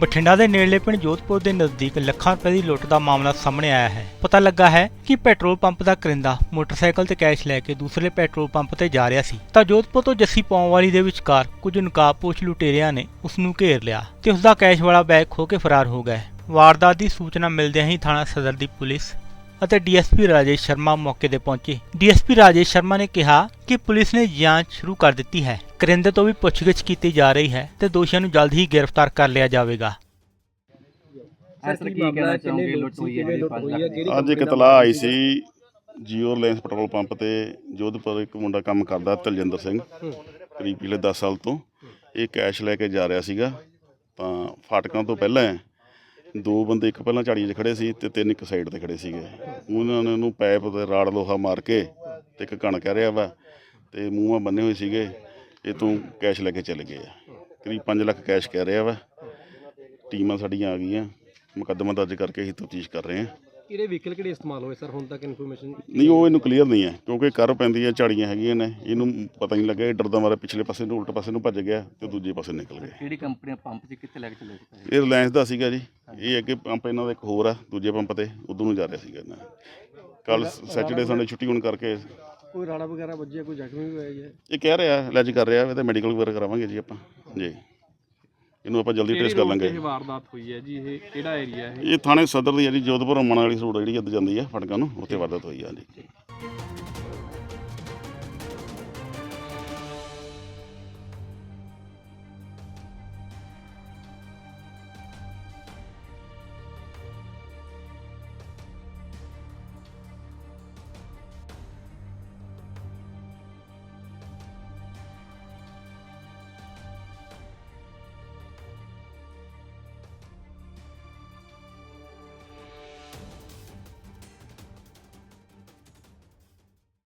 ਬਠਿੰਡਾ ਦੇ ਨੇੜਲੇ ਪਿੰਡ ਜੋਧਪੁਰ ਦੇ ਨਜ਼ਦੀਕ ਲੱਖਾਂ ਰੁਪਏ ਦੀ ਲੁੱਟ ਦਾ ਮਾਮਲਾ ਸਾਹਮਣੇ ਆਇਆ ਹੈ। ਪਤਾ ਲੱਗਾ ਹੈ ਕਿ ਪੈਟਰੋਲ ਪੰਪ ਦਾ ਕਰਿੰਦਾ ਮੋਟਰਸਾਈਕਲ ਤੇ ਕੈਸ਼ ਲੈ ਕੇ ਦੂਸਰੇ ਪੈਟਰੋਲ ਪੰਪ ਤੇ ਜਾ ਰਿਹਾ ਸੀ। ਤਾਂ ਜੋਧਪੁਰ ਤੋਂ ਜੱਸੀ ਪੌਂਵਾਲੀ ਦੇ ਵਿਚਕਾਰ ਕੁਝ ਨਕਾਬਪੋਸ਼ ਲੁਟੇਰਿਆਂ ਨੇ ਉਸ ਨੂੰ ਘੇਰ ਲਿਆ ਤੇ ਉਸ ਦਾ ਕੈਸ਼ ਵਾਲਾ ਬੈਗ ਖੋ ਕੇ ਫਰਾਰ ਹੋ ਗਏ। ਵਾਰਦਾਤ ਦੀ ਸੂਚਨਾ ਮਿਲਦਿਆਂ ਹੀ ਥਾਣਾ ਸਦਰ ਦੀ ਪੁਲਿਸ ਅਤੇ ਡੀਐਸਪੀ ਰਾਜੇਸ਼ ਸ਼ਰਮਾ ਮੌਕੇ ਤੇ ਪਹੁੰਚੇ। ਡੀਐਸਪੀ ਰਾਜੇਸ਼ ਸ਼ਰਮਾ ਨੇ ਕਿਹਾ ਕਿ ਪੁਲਿਸ ਨੇ ਜਾਂਚ ਸ਼ੁਰੂ ਕਰ ਦਿੱਤੀ ਹੈ। ਕਰਿੰਦੇ ਤੋਂ ਵੀ ਪੁੱਛਗਿੱਛ ਕੀਤੀ ਜਾ ਰਹੀ ਹੈ ਤੇ ਦੋਸ਼ੀਆਂ ਨੂੰ ਜਲਦ ਹੀ ਗ੍ਰਿਫਤਾਰ ਕਰ ਲਿਆ ਜਾਵੇਗਾ। ਸਰ ਕੀ ਕਹਿਣਾ ਚਾਹੋਗੇ ਲੁੱਟ ਹੋਈ ਹੈ ਜਿਹੜੀ ਪੰਜ ਲੱਖ ਦੀ? ਅੱਜ ਇੱਕ ਤਲਾਹ ਆਈ ਸੀ ਜੀਓ ਰਿਲਾਇੰਸ ਪੈਟਰੋਲ ਪੰਪ ਤੇ ਜੋਧਪੁਰ ਇੱਕ ਮੁੰਡਾ ਕੰਮ ਕਰਦਾ ਤਲਜਿੰਦਰ ਸਿੰਘ ਕਰੀਬ ਪਿਛਲੇ 10 ਸਾਲ ਤੋਂ। ਇਹ ਕੈਸ਼ ਲੈ ਕੇ ਜਾ ਰਿਹਾ ਸੀਗਾ। ਤਾਂ ਫਾਟਕਾਂ ਤੋਂ ਪਹਿਲਾਂ ਦੋ ਬੰਦੇ ਇੱਕ ਪਹਿਲਾਂ ਝਾੜੀ 'ਚ ਖੜੇ ਸੀ ਤੇ ਤਿੰਨ ਇੱਕ ਸਾਈਡ ਤੇ ਖੜੇ ਸੀਗੇ। ਉਹਨਾਂ ਨੇ ਉਹਨੂੰ ਪੈਪ ਤੇ ਰਾੜ ਲੋਹਾ ਮਾਰ ਕੇ ਤੇ ਇੱਕ ਕਣ ਕਹਿ ਰਿਹਾ ਵਾ ਤੇ ਮੂੰਹਾਂ ਬੰਨੇ ਹੋਏ ਸੀਗੇ, ਇਹ ਤੋਂ ਕੈਸ਼ ਲੈ ਕੇ ਚਲੇ ਗਏ ਆ। ਕਰੀਬ 5 ਲੱਖ ਕੈਸ਼ ਕਹਿ ਰਿਹਾ ਵਾ। ਟੀਮਾਂ ਸਾਡੀਆਂ ਆ ਗਈਆਂ। ਮੁਕੱਦਮਾ ਦਰਜ ਕਰਕੇ ਅਸੀਂ ਤਫਤੀਸ਼ ਕਰ ਰਹੇ ਹਾਂ। ਕਿਹੜੇ ਵਹੀਕਲ ਕਿਹੜੇ ਇਸਤੇਮਾਲ ਹੋਏ ਸਰ ਹੁਣ ਤੱਕ ਇਨਫੋਰਮੇਸ਼ਨ ਨਹੀਂ ਉਹ ਇਹਨੂੰ ਕਲੀਅਰ ਨਹੀਂ ਹੈ ਕਿਉਂਕਿ ਕਰ ਪੈਂਦੀ ਹੈ ਝਾੜੀਆਂ ਹੈਗੀਆਂ ਨੇ ਇਹਨੂੰ ਪਤਾ ਨਹੀਂ ਲੱਗਿਆ ਇਹ ਡਰਦਾ ਮਾਰਾ ਪਿਛਲੇ ਪਾਸੇ ਨੂੰ ਉਲਟ ਪਾਸੇ ਨੂੰ ਭੱਜ ਗਿਆ ਤੇ ਦੂਜੇ ਪਾਸੇ ਨਿਕਲ ਗਿਆ। ਕਿਹੜੀ ਕੰਪਨੀ ਪੰਪ 'ਚ ਕਿੱਥੇ ਲੈ ਕੇ ਚੱਲੇ ਸੀ? ਇਹ ਰਿਲਾਇੰਸ ਦਾ ਸੀਗਾ ਜੀ। ਇਹ ਅੱਗੇ ਪੰਪ ਇਹਨਾਂ ਦਾ ਇੱਕ ਹੋਰ ਆ ਦੂਜੇ ਪੰਪ ਤੇ ਉਧਰ ਨੂੰ ਜਾ ਰਿਹਾ ਸੀਗਾ ਇਹਨਾਂ। ਕੱਲ ਸੈਚਰਡੇ ਸੰਡੇ ਛੁੱਟੀ ਹੋਣ ਕਰਕੇ ਕੋਈ ਰਾੜਾ ਵਗੈਰਾ ਵੱਜਿਆ ਕੋਈ ਜ਼ਖਮੀ ਵੀ ਹੋਇਆ ਜੀ? ਇਹ ਕਹਿ ਰਿਹਾ ਲੈਜ ਕਰ ਰਿਹਾ ਇਹ ਤੇ ਮੈਡੀਕਲ ਵਗੈਰਾ ਕਰਾਵਾਂਗੇ ਜੀ ਆਪਾਂ। ਜੀ। ਇਹਨੂੰ ਆਪਾਂ ਜਲਦੀ ਟ੍ਰੇਸ ਕਰ ਲਾਂਗੇ। ਇਹ ਵਾਰਦਾਤ ਹੋਈ ਹੈ ਜੀ? ਇਹ ਕਿਹੜਾ ਏਰੀਆ ਹੈ? ਇਹ ਥਾਣੇ ਸਦਰ ਦੀ ਹੈ ਜੀ ਜੋਧਪੁਰ ਅਮਨ ਵਾਲੀ ਰੋਡ ਜਿਹੜੀ ਅੱਦ ਜਾਂਦੀ ਹੈ ਫਟਕਾਂ ਨੂੰ ਉੱਥੇ ਵਾਰਦਾਤ ਹੋਈ ਆ ਜੀ